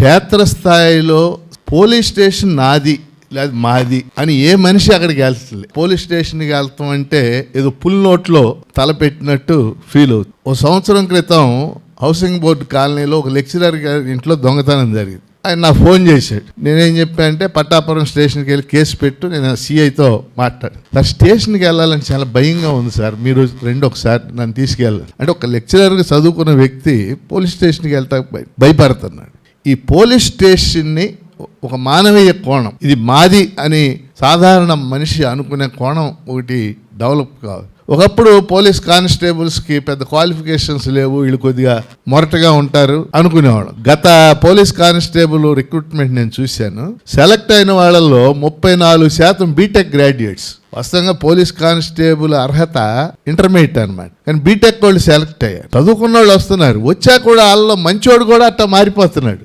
క్షేత్రస్థాయిలో police station నాది లేదు మాది అని ఏ మనిషి అక్కడికి వెళ్తుంది పోలీస్ స్టేషన్కి వెళ్తాం అంటే ఏదో పుల్ నోట్లో తలపెట్టినట్టు ఫీల్ అవుతుంది ఓ సంవత్సరం క్రితం హౌసింగ్ బోర్డు కాలనీలో ఒక లెక్చరర్ గారి ఇంట్లో దొంగతనం జరిగింది. ఆయన నాకు ఫోన్ చేశాడు. నేనేం చెప్పానంటే పట్టాపురం స్టేషన్కి వెళ్ళి కేసు పెట్టు నేను సిఐతో మాట్లాడు సార్ స్టేషన్కి వెళ్ళాలని చాలా భయంగా ఉంది సార్. మీరు రెండు ఒకసారి నన్ను తీసుకెళ్ళాలి అంటే ఒక లెక్చరర్గా చదువుకున్న వ్యక్తి పోలీస్ స్టేషన్కి వెళ్తా భయ- భయపడుతున్నాడు. ఈ పోలీస్ స్టేషన్ని ఒక మానవీయ కోణం. ఇది మాది అని సాధారణ మనిషి అనుకునే కోణం ఒకటి డెవలప్ కాదు. ఒకప్పుడు పోలీస్ కానిస్టేబుల్స్కి పెద్ద క్వాలిఫికేషన్స్ లేవు. వీళ్ళు కొద్దిగా మొరటగా ఉంటారు అనుకునేవాడు గత పోలీస్ కానిస్టేబుల్ రిక్రూట్మెంట్ నేను చూశాను. సెలెక్ట్ అయిన వాళ్ళల్లో ముప్పై నాలుగు శాతం బీటెక్ గ్రాడ్యుయేట్స్. వాస్తవంగా పోలీస్ కానిస్టేబుల్ అర్హత ఇంటర్మీడియట్ అనమాట కానీ బీటెక్ వాళ్ళు సెలెక్ట్ అయ్యారు. చదువుకున్న వాళ్ళు వస్తున్నారు. వచ్చా కూడా వాళ్ళలో మంచోడు కూడా అట్ట మారిపోతున్నాడు.